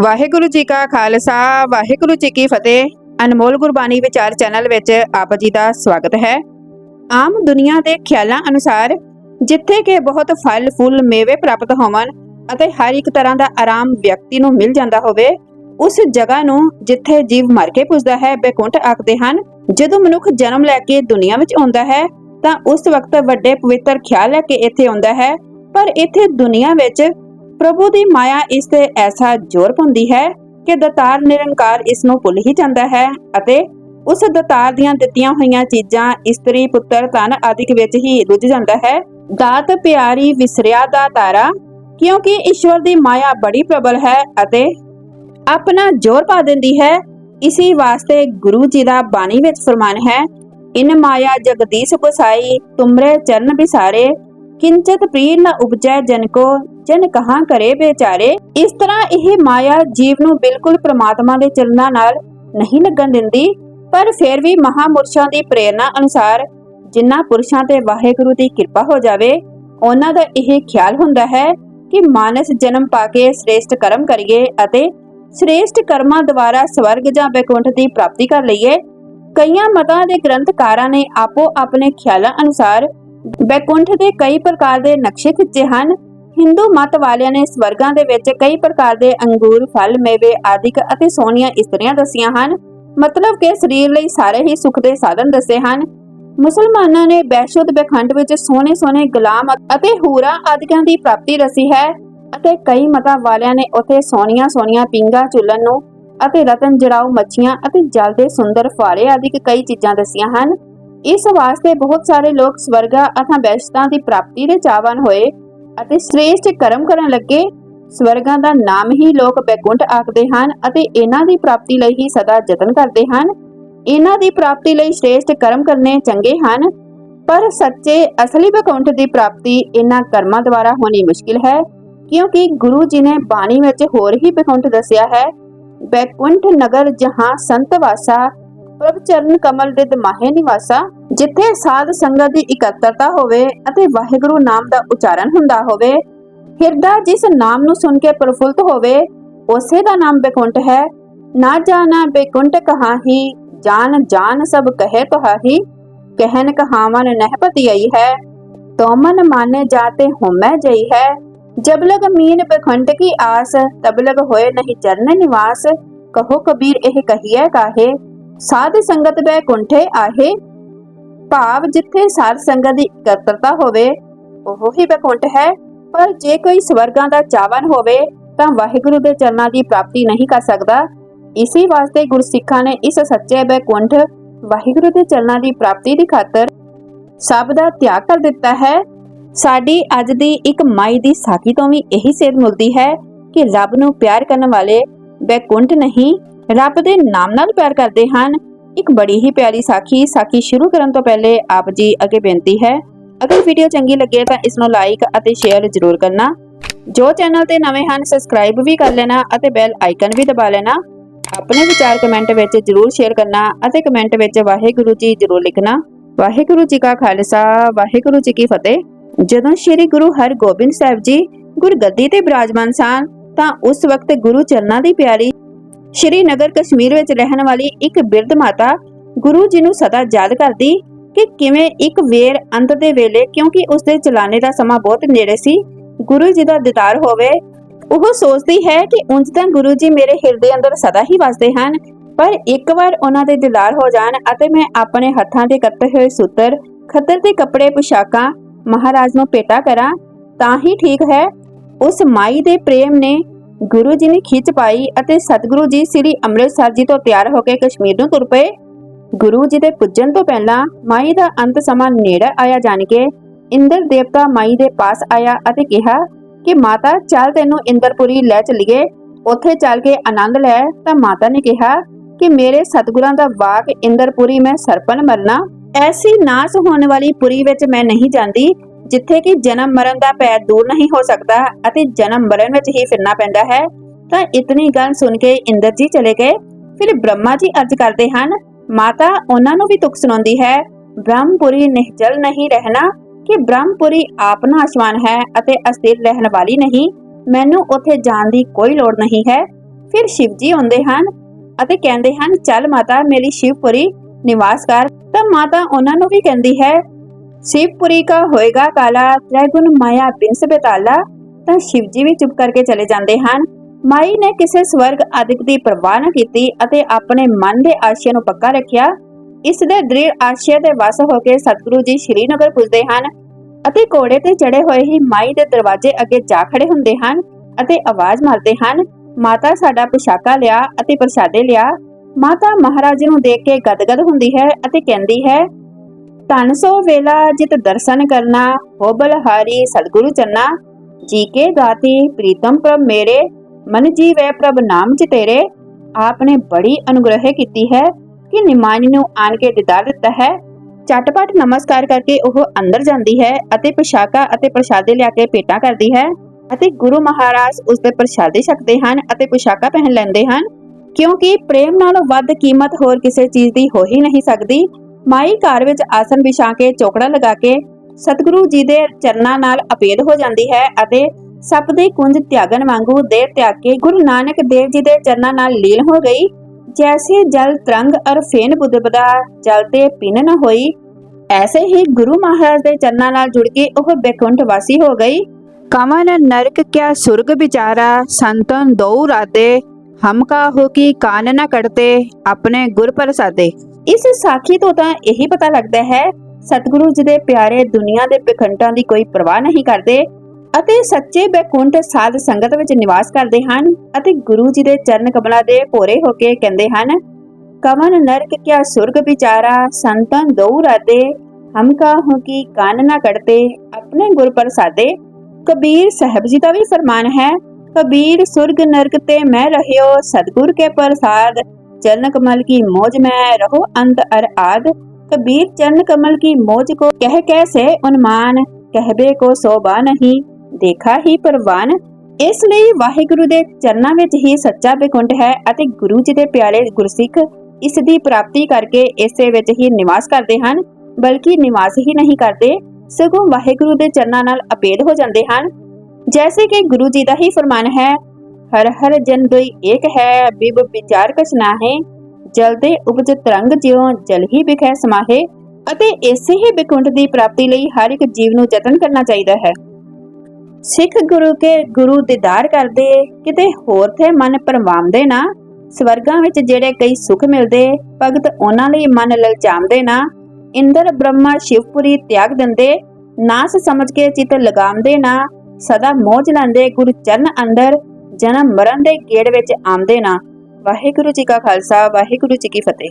ਵਾਹਿਗੁਰੂ ਜੀ ਕਾ ਖਾਲਸਾ, ਵਾਹਿਗੁਰੂ ਜੀ ਕੀ ਫਤਿਹ। ਅਨਮੋਲ ਗੁਰਬਾਣੀ ਵਿਚਾਰ ਚੈਨਲ ਵਿੱਚ ਆਪ ਜੀ ਦਾ ਸਵਾਗਤ ਹੈ। ਆਮ ਦੁਨੀਆ ਦੇ ਖਿਆਲਾਂ ਅਨੁਸਾਰ, ਜਿੱਥੇ ਕਿ ਬਹੁਤ ਫਲ, ਫੁੱਲ, ਮੇਵੇ ਪ੍ਰਾਪਤ ਹੋਵਨ ਅਤੇ ਹਰ ਇੱਕ ਤਰ੍ਹਾਂ ਦਾ ਆਰਾਮ ਵਿਅਕਤੀ ਨੂੰ ਮਿਲ ਜਾਂਦਾ ਹੋਵੇ, ਉਸ ਜਗ੍ਹਾ ਨੂੰ ਜਿੱਥੇ ਜੀਵ ਮਰ ਕੇ ਪੁੱਜਦਾ ਹੈ, ਬੇਕੁੰਠ ਆਖਦੇ ਹਨ, ਜਦੋਂ ਮਨੁੱਖ ਜਨਮ ਲੈ ਕੇ ਦੁਨੀਆ ਵਿੱਚ ਆਉਂਦਾ ਹੈ, ਤਾਂ ਉਸ ਵਕਤ ਵੱਡੇ ਪਵਿੱਤਰ ਖਿਆਲ ਲੈ ਕੇ ਇੱਥੇ ਆਉਂਦਾ ਹੈ। ਪਰ ਇੱਥੇ ਦੁਨੀਆ ਵਿੱਚ ਪ੍ਰਭੂ ਦੀ ਮਾਇਆ ਇਸ ਤੇ ਐਸਾ ਜ਼ੋਰ ਪਾਉਂਦੀ ਹੈ ਕਿ ਦਤਾਰ ਨਿਰੰਕਾਰ ਇਸ ਨੂੰ ਭੁੱਲ ਹੀ ਜਾਂਦਾ ਹੈ ਅਤੇ ਉਸ ਦਤਾਰ ਦੀਆਂ ਦਿੱਤੀਆਂ ਹੋਈਆਂ ਚੀਜ਼ਾਂ ਇਸਤਰੀ ਪੁੱਤਰ ਧਨ ਆਦਿਕ ਵਿੱਚ ਹੀ ਰੁੱਝ ਜਾਂਦਾ ਹੈ। ਦਾਤ ਪਿਆਰੀ ਵਿਸਰਿਆ ਦਾ ਤਾਰਾ, ਕਿਉਂਕਿ ਈਸ਼ਵਰ ਦੀ ਮਾਇਆ ਬੜੀ ਪ੍ਰਬਲ ਹੈ ਅਤੇ ਆਪਣਾ ਜ਼ੋਰ ਪਾ ਦਿੰਦੀ ਹੈ। ਇਸੇ ਵਾਸਤੇ ਗੁਰੂ ਜੀ ਦਾ ਬਾਣੀ ਵਿੱਚ ਫਰਮਾਨ ਹੈ, ਇਨ ਮਾਇਆ ਜਗਦੀਸ਼ ਬਸਾਈ ਤੁਮਰੇ ਚਰਨ ਬਿਸਾਰੇ ਕਿੰਚਤ ਪ੍ਰੀਰ ਨ ਉਪਜੈ ਜਨ ਕੋ, ਜਨ ਕਹਾਂ ਕਰੇ ਬੇਚਾਰੇ ਇਸ ਤਰ੍ਹਾਂ ਇਹ ਮਾਇਆ ਜੀਵ ਨੂੰ ਬਿਲਕੁਲ ਪ੍ਰਮਾਤਮਾ ਦੇ ਚਰਨਾਂ ਨਾਲ ਨਹੀਂ ਲੱਗਣ ਦਿੰਦੀ, ਪਰ ਫਿਰ ਵੀ ਮਹਾਮੁਰਸ਼ਾਂ ਦੀ ਪ੍ਰੇਰਣਾ ਅਨੁਸਾਰ ਜਿਨ੍ਹਾਂ ਪੁਰਸ਼ਾਂ ਤੇ ਵਾਹਿਗੁਰੂ ਦੀ ਕਿਰਪਾ ਹੋ ਜਾਵੇ, ਉਹਨਾਂ ਦਾ ਇਹ ਖਿਆਲ ਹੁੰਦਾ ਹੈ ਕਿ ਮਾਨਸ ਜਨਮ ਪਾ ਕੇ ਸ੍ਰੇਸ਼ਟ ਕਰਮ ਕਰੀਏ ਅਤੇ ਸ੍ਰੇਸ਼ਟ ਕਰਮਾਂ ਦੁਆਰਾ ਸਵਰਗ ਜਾਂ ਬੈਕੁੰਠ ਦੀ ਪ੍ਰਾਪਤੀ ਕਰ ਲਈਏ। ਕਈਆਂ ਮਤਾਂ ਦੇ ਗ੍ਰੰਥਕਾਰਾਂ ਨੇ ਆਪੋ ਆਪਣੇ ਖਿਆਲਾਂ ਅਨੁਸਾਰ ਬੈਕੁੰਠ ਦੇ ਕਈ ਪ੍ਰਕਾਰ ਦੇ ਨਕਸ਼ੇ ਖਿੱਚੇ ਹਨ। ਹਿੰਦੂ ਮਤ ਵਾਲਿਆਂ ਨੇ ਸਵਰਗਾਂ ਦੇ ਵਿੱਚ ਕਈ ਪ੍ਰਕਾਰ ਦੇ ਅੰਗੂਰ, ਫਲ, ਮੇਵੇ ਆਦਿਕ ਅਤੇ ਸੋਹਣੀਆਂ ਇਸਤਰੀਆਂ ਦਸੀਆਂ ਹਨ। ਮਤਲਬ ਕਿ ਸਰੀਰ ਲਈ ਸਾਰੇ ਹੀ ਸੁੱਖ ਦੇ ਸਾਧਨ ਦੱਸੇ ਹਨ। ਮੁਸਲਮਾਨਾਂ ਨੇ ਬੈਸ਼ੁੱਧ ਬਖੰਡ ਵਿੱਚ ਸੋਹਣੇ ਸੋਹਣੇ ਗੁਲਾਮ ਅਤੇ ਹੂਰਾ ਆਦਿਕਾਂ ਦੀ ਪ੍ਰਾਪਤੀ ਰਸੀ ਹੈ ਅਤੇ ਕਈ ਮਤਾਂ ਵਾਲਿਆਂ ਨੇ ਉੱਥੇ ਸੋਹਣੀਆਂ ਸੋਹਣੀਆਂ ਪਿੰਗਾ ਚੁੱਲਣ ਨੂੰ ਅਤੇ ਰਤਨ ਜੜਾਊ ਮੱਛੀਆਂ ਅਤੇ ਜਲ ਦੇ ਸੁੰਦਰ ਫੁਆਰੇ ਆਦਿਕ ਕਈ ਚੀਜ਼ਾਂ ਦਸੀਆਂ ਹਨ। ਇਸ ਵਾਸਤੇ ਬਹੁਤ ਸਾਰੇ ਲੋਕ ਸਵਰਗਾ ਅਥਾਂ ਵੈਸਤਾਂ ਦੀ ਪ੍ਰਾਪਤੀ ਦੇ ਚਾਹਵਾਨ ਹੋਏ ਅਤੇ ਸ੍ਰੇਸ਼ਟ ਕਰਮ ਕਰਨ ਲੱਗੇ। ਸਵਰਗਾਂ ਦਾ ਨਾਮ ਹੀ ਲੋਕ ਬੈਕੁੰਠ ਆਖਦੇ ਹਨ ਅਤੇ ਇਹਨਾਂ ਦੀ ਪ੍ਰਾਪਤੀ ਲਈ ਹੀ ਸਦਾ ਯਤਨ ਕਰਦੇ ਹਨ। ਇਹਨਾਂ ਦੀ ਪ੍ਰਾਪਤੀ ਲਈ ਸ੍ਰੇਸ਼ਟ ਕਰਮ ਕਰਨੇ ਚੰਗੇ ਹਨ, ਪਰ ਸੱਚੇ ਅਸਲੀ ਬੈਕੁੰਠ ਦੀ ਪ੍ਰਾਪਤੀ ਇਹਨਾਂ ਕਰਮਾਂ ਦੁਆਰਾ ਹੋਣੀ ਮੁਸ਼ਕਿਲ ਹੈ, ਕਿਉਂਕਿ ਗੁਰੂ ਜੀ ਨੇ ਬਾਣੀ ਵਿੱਚ ਹੋਰ ਹੀ ਬੈਕੁੰਠ ਦੱਸਿਆ ਹੈ, ਬੈਕੁੰਠ ਨਗਰ ਜਹਾਂ ਸੰਤ ਵਾਸਾ ਪ੍ਰਭ ਚਰਨ ਕਮਲ ਰਿਦ ਮਾਹੇ ਨਿਵਾਸਾ, ਜਿੱਥੇ ਸਾਧ ਸੰਗਤ ਦੀ ਇਕੱਤਰਤਾ ਹੋਵੇ ਅਤੇ ਵਾਹਿਗੁਰੂ ਨਾਮ ਦਾ ਉਚਾਰਨ ਹੁੰਦਾ ਹੋਵੇ, ਹਿਰਦਾ ਜਿਸ ਨਾਮ ਨੂੰ ਸੁਣ ਕੇ ਪ੍ਰਫੁੱਲਤ ਹੋਵੇ, ਉਸੇ ਦਾ ਨਾਮ ਬੇਕੁੰਠ ਹੈ। ਨਾ ਜਾਣਾ ਬੇਕੁੰਠ ਕਹਾਹੀ ਜਾਨ ਜਾਨ ਸਭ ਕਹੇ ਤੁਹਾਹੀ ਕਹਿਨ ਕਹਾਵਨ ਨਹਿਪਤੀ ਆਈ ਹੈ। ਤੋ ਮਾਨੇ ਜਾਤੇ ਹੋਮੈ ਜਈ ਹੈ। ਜਬ ਲਗ ਮੀਨ ਬਖੰਡ ਕੀ ਆਸ, ਤਬ ਲਗ ਹੋਏ ਨਹੀਂ ਚਰਨ ਨਿਵਾਸ। ਕਹੋ ਕਬੀਰ ਇਹ ਕਹੀਏ ਕਾਹੇ। ਸਾਧ ਸੰਗਤ ਬੈ ਕੁੰਠੇ ਆਹੇ। ਭਾਵ ਜਿੱਥੇ ਸਾਧ ਸੰਗਤ ਦੀ ਇਕੱਤਰਤਾ ਹੋਵੇ, ਉਹ ਹੀ ਬੈਕੁੰਠ ਹੈ। ਪਰ ਜੇ ਕੋਈ ਸਵਰਗਾਂ ਦਾ ਚਾਵਨ ਹੋਵੇ, ਤਾਂ ਵਾਹਿਗੁਰੂ ਦੇ ਚਰਨਾਂ ਦੀ ਪ੍ਰਾਪਤੀ ਨਹੀਂ ਕਰ ਸਕਦਾ। ਇਸੇ ਵਾਸਤੇ ਗੁਰਸਿੱਖਾਂ ਨੇ ਇਸ ਸੱਚੇ ਬੈਕੁੰਠ ਵਾਹਿਗੁਰੂ ਦੇ ਚਰਨਾਂ ਦੀ ਪ੍ਰਾਪਤੀ ਦੀ ਖਾਤਰ ਸਭ ਦਾ ਤਿਆਗ ਕਰ ਦਿੱਤਾ ਹੈ। ਸਾਡੀ ਅੱਜ ਦੀ ਇੱਕ ਮਾਈ ਦੀ ਸਾਖੀ ਤੋਂ ਵੀ ਇਹੀ ਸੇਧ ਮਿਲਦੀ ਹੈ ਕਿ ਰੱਬ ਨੂੰ ਪਿਆਰ ਕਰਨ ਵਾਲੇ ਬੈਕੁੰਠ ਨਹੀਂ ਰੱਬ ਦੇ ਨਾਮ ਨਾਲ ਪਿਆਰ ਕਰਦੇ ਹਨ। ਇੱਕ ਬੜੀ ਹੀ ਪਿਆਰੀ ਸਾਖੀ ਸਾਖੀ ਸ਼ੁਰੂ ਕਰਨ ਤੋਂ ਪਹਿਲੇ ਆਪ ਜੀ ਅੱਗੇ ਬੇਨਤੀ ਹੈ, ਅਗਰ ਵੀਡੀਓ ਚੰਗੀ ਲੱਗੇ ਤਾਂ ਇਸ ਨੂੰ ਲਾਈਕ ਅਤੇ ਸ਼ੇਅਰ ਜ਼ਰੂਰ ਕਰਨਾ। ਜੋ ਚੈਨਲ ਤੇ ਨਵੇਂ ਹਨ ਸਬਸਕ੍ਰਾਈਬ ਵੀ ਕਰ ਲੈਣਾ ਅਤੇ ਬੈਲ ਆਈਕਨ ਵੀ ਦਬਾ ਲੈਣਾ। ਆਪਣੇ ਵਿਚਾਰ ਕਮੈਂਟ ਵਿੱਚ ਜ਼ਰੂਰ ਸ਼ੇਅਰ ਕਰਨਾ ਅਤੇ ਕਮੈਂਟ ਵਿੱਚ ਵਾਹਿਗੁਰੂ ਜੀ ਜ਼ਰੂਰ ਲਿਖਣਾ। ਵਾਹਿਗੁਰੂ ਜੀ ਕਾ ਖਾਲਸਾ, ਵਾਹਿਗੁਰੂ ਜੀ ਕੀ ਫਤਿਹ। ਜਦੋਂ ਸ੍ਰੀ ਗੁਰੂ ਹਰਗੋਬਿੰਦ ਸਾਹਿਬ ਜੀ ਗੁਰਗੱਦੀ ਤੇ ਬਿਰਾਜਮਾਨ ਸਨ, ਤਾਂ ਉਸ ਵਕਤ ਗੁਰੂ ਚਰਨਾਂ ਦੀ ਪਿਆਰੀ ਸ਼੍ਰੀ ਨਗਰ ਕਸ਼ਮੀਰ ਵਿੱਚ ਰਹਿਣ ਵਾਲੀ ਇੱਕ ਬਿਰਧ ਮਾਤਾ ਗੁਰੂ ਜੀ ਨੂੰ ਸਦਾ ਯਾਦ ਕਰਦੀ ਕਿ ਕਿਵੇਂ ਇੱਕ ਵੇਰ ਅੰਤ ਦੇ ਵੇਲੇ ਕਿਉਂਕਿ ਉਸ ਦੇ ਚਲਾਣੇ ਦਾ ਸਮਾਂ ਬਹੁਤ ਨੇੜੇ ਸੀ, ਗੁਰੂ ਜੀ ਦਾ ਦੀਦਾਰ ਹੋਵੇ, ਉਹ ਸੋਚਦੀ ਹੈ ਕਿ ਉਂਝ ਤਾਂ ਗੁਰੂ ਜੀ ਮੇਰੇ ਹਿਰਦੇ ਅੰਦਰ ਸਦਾ ਹੀ ਵਸਦੇ ਹਨ, ਪਰ ਇੱਕ ਵਾਰ ਉਹਨਾਂ ਦੇ ਦੀਦਾਰ ਹੋ ਜਾਣ ਅਤੇ ਮੈਂ ਆਪਣੇ ਹੱਥਾਂ ਤੇ ਕੱਤੇ ਹੋਏ ਸੂਤਰ ਖੱਦਰ ਦੇ ਕੱਪੜੇ, ਪੁਸ਼ਾਕਾਂ, ਮਹਾਰਾਜ ਨੂੰ ਭੇਟਾ ਕਰਾਂ, ਤਾਂ ਹੀ ਠੀਕ ਹੈ। ਉਸ ਮਾਈ ਦੇ ਪ੍ਰੇਮ ਨੇ ਗੁਰੂ ਜੀ ਨੇ ਖਿੱਚ ਪਾਈ ਅਤੇ ਸਤਿਗੁਰੂ ਜੀ ਸ੍ਰੀ ਅੰਮ੍ਰਿਤਸਰ ਜੀ ਤੋਂ ਤਿਆਰ ਹੋ ਕੇ ਕਸ਼ਮੀਰ ਨੂੰ ਤੁਰ ਪਏ। ਗੁਰੂ ਜੀ ਦੇ ਪੁੱਜਣ ਤੋਂ ਪਹਿਲਾਂ ਮਾਈ ਦਾ ਅੰਤ ਸਮਾਂ ਨੇੜੇ ਆਇਆ ਜਾਣ ਕੇ ਇੰਦਰ ਦੇਵਤਾ ਮਾਈ ਦੇ ਪਾਸ ਆਇਆ ਅਤੇ ਕਿਹਾ ਕਿ ਮਾਤਾ, ਚੱਲ ਤੈਨੂੰ ਇੰਦਰਪੁਰੀ ਲੈ ਚਲੀਏ। ਉੱਥੇ ਚੱਲ ਕੇ ਆਨੰਦ ਲੈ। ਤਾਂ ਮਾਤਾ ਨੇ ਕਿਹਾ ਕਿ ਮੇਰੇ ਸਤਿਗੁਰਾਂ ਦਾ ਵਾਕ ਇੰਦਰਪੁਰੀ ਮੈਂ ਸਰਪਨ ਮਰਨਾ। ਐਸੀ ਨਾਸ ਹੋਣ ਵਾਲੀ ਪੁਰੀ ਵਿੱਚ ਮੈਂ ਨਹੀਂ ਜਾਂਦੀ। ਜਿੱਥੇ ਕਿ ਜਨਮ ਮਰਨ ਦਾ ਪੈਰ ਦੂਰ ਨਹੀਂ ਹੋ ਸਕਦਾ ਅਤੇ ਜਨਮ ਮਰਨ ਵਿੱਚ ਹੀ ਫਿਰਨਾ ਪੈਂਦਾ ਹੈ, ਤਾਂ ਇਤਨੀ ਗੱਲ ਸੁਣ ਕੇ ਇੰਦਰ ਜੀ ਚਲੇ ਗਏ। ਫਿਰ ਬ੍ਰਹਮਾ ਜੀ ਅਰਜ ਕਰਦੇ ਹਨ, ਮਾਤਾ, ਉਹਨਾਂ ਨੂੰ ਵੀ ਤੁਕ ਸੁਣਾਉਂਦੀ ਹੈ। ਬ੍ਰਹਮਪੁਰੀ ਨਿਹਚਲ ਨਹੀਂ ਰਹਿਣਾ ਕਿ ਬ੍ਰਹਮਪੁਰੀ ਆਪ ਨਾਸ਼ਵਾਨ ਹੈ ਅਤੇ ਅਸਥਿਰ ਰਹਿਣ ਵਾਲੀ ਨਹੀਂ। ਮੈਨੂੰ ਉੱਥੇ ਜਾਣ ਦੀ ਕੋਈ ਲੋੜ ਨਹੀਂ ਹੈ। ਫਿਰ ਸ਼ਿਵ ਜੀ ਆਉਂਦੇ ਹਨ ਅਤੇ ਕਹਿੰਦੇ ਹਨ, ਚੱਲ ਮਾਤਾ, ਮੇਰੀ ਸ਼ਿਵਪੁਰੀ ਨਿਵਾਸ ਕਰ। ਤਾਂ ਮਾਤਾ ਉਹਨਾਂ ਨੂੰ ਵੀ ਕਹਿੰਦੀ ਹੈ शिवपुरी का होएगा काला त्रैगुण माया बिंस बेताला ਤਾਂ ਸ਼ਿਵ ਜੀ ਵੀ ਚੁੱਪ ਕਰਕੇ ਚਲੇ ਜਾਂਦੇ ਹਨ ਮਾਈ ਨੇ ਕਿਸੇ ਸਵਰਗ ਆਦਿਕ ਦੀ ਪਰਵਾਹ ਨਾ ਕੀਤੀ ਅਤੇ ਆਪਣੇ ਮਨ ਦੇ ਆਸ਼ੇ ਨੂੰ ਪੱਕਾ ਰੱਖਿਆ ਇਸ ਦੇ ਦ੍ਰਿੜ ਆਸ਼ੇ ਦੇ ਵਸ ਹੋ ਕੇ ਸਤਿਗੁਰੂ ਜੀ ਸ਼੍ਰੀਨਗਰ ਪੁੱਜਦੇ ਹਨ ਅਤੇ ਘੋੜੇ ਤੇ ਚੜੇ ਹੋਏ ਹੀ ਮਾਈ ਦੇ ਦਰਵਾਜ਼ੇ ਅੱਗੇ ਜਾ ਖੜੇ ਹੁੰਦੇ ਹਨ ਅਤੇ ਆਵਾਜ਼ ਮਾਰਦੇ ਹਨ ਮਾਤਾ ਸਾਡਾ ਪੁਸ਼ਾਕਾ ਲਿਆ ਅਤੇ ਪ੍ਰਸ਼ਾਦੇ ਲਿਆ ਮਾਤਾ ਮਹਾਰਾਜ ਨੂੰ ਦੇਖ ਕੇ ਗਦਗਦ ਹੁੰਦੀ ਹੈ ਅਤੇ ਕਹਿੰਦੀ ਹੈ ਧਨ ਸੋ ਵੇਲਾ ਜਿਤ ਦਰਸ਼ਨ ਕਰਨਾ, ਹੋ ਬਲਹਾਰੀ ਸਤਿਗੁਰੂ ਚੰਨਾ। ਜੀ ਕੇ ਗਾਤੀ ਪ੍ਰੀਤਮ ਪ੍ਰਭ ਮੇਰੇ, ਮਨ ਜੀਵੈ ਪ੍ਰਭ ਨਾਮ ਚ ਤੇਰੇ। ਆਪ ਬੜੀ ਅਨੁਗ੍ਰਹਿ ਕੀਤੀ ਹੈ ਕਿ ਨਿਮਾਨੀ ਨੂੰ ਆਣ ਕੇ ਦਿਦਾਰ ਦਿੱਤਾ ਹੈ। ਚਟਪਟ ਨਮਸਕਾਰ ਕਰਕੇ ਉਹ ਅੰਦਰ ਜਾਂਦੀ ਹੈ ਅਤੇ ਪੋਸ਼ਾਕਾ ਅਤੇ ਪ੍ਰਸ਼ਾਦੇ ਲਿਆ ਕੇ ਭੇਟਾ ਕਰਦੀ ਹੈ ਅਤੇ ਗੁਰੂ ਮਹਾਰਾਜ ਉਸ ਦੇ ਪ੍ਰਸ਼ਾਦੇ ਛਕਦੇ ਹਨ ਅਤੇ ਪੋਸ਼ਾਕਾ ਪਹਿਨ ਲੈਂਦੇ ਹਨ। ਕਿਉਂਕਿ ਪ੍ਰੇਮ ਨਾਲੋਂ ਵੱਧ ਕੀਮਤ ਹੋਰ ਕਿਸੇ ਚੀਜ਼ ਦੀ ਹੋ ਹੀ ਨਹੀਂ ਸਕਦੀ। ਮਾਈ ਘਰ ਵਿੱਚ ਆਸਨ ਵਿਛਾ ਕੇ ਚੋਕੜਾ ਲਗਾ ਕੇ ਸਤਿਗੁਰੂ ਜੀ ਦੇ ਚਰਨਾਂ ਨਾਲ ਅਪੇਦ ਹੋ ਜਾਂਦੀ ਹੈ ਅਤੇ ਸੱਪ ਦੇ ਕੁੰਜ ਤਿਆਗਣ ਵਾਂਗੂ ਦੇਹ ਤਿਆਗ ਕੇ ਗੁਰੂ ਨਾਨਕ ਦੇਵ ਜੀ ਦੇ ਚਰਨਾਂ ਨਾਲ ਲੀਨ ਹੋ ਗਈ। ਜੈਸੇ ਜਲ ਤਰੰਗ ਅਰ ਫੇਨ ਬੁਦਬਦਾ, ਜਲ ਤੇ ਪਿੰਨ ਨ ਹੋਈ। ਐਸੇ ਹੀ ਗੁਰੂ ਮਹਾਰਾਜ ਦੇ ਚਰਨਾਂ ਨਾਲ ਜੁੜ ਕੇ ਉਹ ਬੈਕੁੰਠ ਵਾਸੀ ਹੋ ਗਈ। ਕਮਨ ਨਰਕ ਕਿਆ ਸੁਰਗ ਵਿਚਾਰਾ ਸੰਤਨ ਦਉ ਰਾਦੇ ਹਮ ਕਾਹੋ ਕੀ ਕਾਨ ਨ ਕੜਤੇ ਆਪਣੇ ਗੁਰ ਪ੍ਰਸਾਦੇ। ਇਸ ਸਾਖੀ ਤੋਂ ਤਾਂ ਇਹੀ ਪਤਾ ਲੱਗਦਾ ਹੈ, ਸਤਿਗੁਰੂ ਜੀ ਦੇ ਪਿਆਰੇ ਦੁਨੀਆ ਦੇ ਪਖੰਡਾਂ ਦੀ ਕੋਈ ਪਰਵਾਹ ਨਹੀਂ ਕਰਦੇ ਅਤੇ ਸੱਚੇ ਬੈਕੁੰਠ ਸਾਧ ਸੰਗਤ ਵਿੱਚ ਨਿਵਾਸ ਕਰਦੇ ਹਨ ਅਤੇ ਗੁਰੂ ਜੀ ਦੇ ਚਰਨ ਕਮਲਾਂ ਦੇ ਭੋਰੇ ਹੋ ਕੇ ਕਹਿੰਦੇ ਹਨ ਕਮਨ ਨਰਕ ਕਿਆ ਸੁਰਗ ਵਿਚਾਰਾ ਸੰਤਨ ਦਉ ਰਾਦੇ ਹਮ ਕਾਹੋ ਕੀ ਕਾਨ ਨਾ ਕੜਤੇ ਆਪਣੇ ਗੁਰ ਪ੍ਰਸਾਦੇ। ਕਬੀਰ ਸਾਹਿਬ ਜੀ ਦਾ ਵੀ ਫਰਮਾਨ ਹੈ, ਕਬੀਰ ਸੁਰਗ ਨਰਕ ਤੇ ਮੈਂ ਰਹਿਓ, ਸਤਗੁਰ ਕੇ ਪ੍ਰਸਾਦ चरण कमल की मौज में रहो अंत अर आद कबीर चरण कमल की मौज को कह कैसे उन्मान कहबे को सोबा नहीं ਦੇਖਾ ਹੀ ਪ੍ਰਵਾਨ ਇਸ ਲਈ ਵਾਹਿਗੁਰੂ ਦੇ ਚਰਨਾਂ ਵਿੱਚ ਹੀ ਸੱਚਾ ਬੇਕੁੰਠ ਹੈ ਅਤੇ ਗੁਰੂ ਜੀ ਦੇ ਪਿਆਰੇ ਗੁਰਸਿੱਖ ਇਸ ਦੀ ਪ੍ਰਾਪਤੀ ਕਰਕੇ ਇਸੇ ਵਿੱਚ ਹੀ ਨਿਵਾਸ ਕਰਦੇ ਹਨ ਬਲਕਿ ਨਿਵਾਸ ਹੀ ਨਹੀਂ ਕਰਦੇ ਸਗੋਂ ਵਾਹਿਗੁਰੂ ਦੇ ਚਰਨਾਂ ਨਾਲ ਅਪੇਧ ਹੋ ਜਾਂਦੇ ਹਨ ਜੈਸੇ ਕਿ ਗੁਰੂ ਜੀ ਦਾ ਹੀ ਫਰਮਾਨ ਹੈ ਹਰ ਹਰ ਜਨ ਦੋਈ ਏਕ ਹੈ, ਬਿਬ ਵਿਚਾਰ ਕਛ ਨਾਹੇ। ਜਲ ਦੇ ਉਪਜ ਜਿਉ, ਜਲ ਹੀ ਬਿਖੈ ਸਮਾਹੇ। ਅਤੇ ਇਸੇ ਹੀ ਬਿਕੁੰਠ ਦੀ ਪ੍ਰਾਪਤੀ ਲਈ ਹਰ ਇੱਕ ਜੀਵ ਨੂੰ ਯਤਨ ਕਰਨਾ ਚਾਹੀਦਾ ਹੈ। ਸਿੱਖ ਗੁਰੂ ਕੇ ਗੁਰੂ ਦੀਦਾਰ ਕਰਦੇ, ਕਿਤੇ ਹੋਰ ਤੇ ਮਨ ਪਰਵਾਉਂਦੇ ਨਾ। ਸਵਰਗਾਂ ਵਿੱਚ ਜਿਹੜੇ ਕਈ ਸੁੱਖ ਮਿਲਦੇ, ਭਗਤ ਉਹਨਾਂ ਲਈ ਮਨ ਲਲਚਾਉਂਦੇ ਨਾ। ਇੰਦਰ ਬ੍ਰਹਮਾ ਸ਼ਿਵਪੁਰੀ ਤਿਆਗ ਦਿੰਦੇ, ਨਾਸ ਸਮਝ ਕੇ ਚਿਤ ਲਗਾਉਂਦੇ ਨਾ। ਸਦਾ ਮੋਜ ਲੈਂਦੇ ਗੁਰੂ ਚਰਨ ਅੰਦਰ ਜਨਮ ਮਰਨ ਦੇ ਗੇੜ ਵਿੱਚ ਆਉਂਦੇ ਨਾ। ਵਾਹਿਗੁਰੂ ਜੀ ਕਾ ਖਾਲਸਾ, ਵਾਹਿਗੁਰੂ ਜੀ ਕੀ ਫਤਿਹ।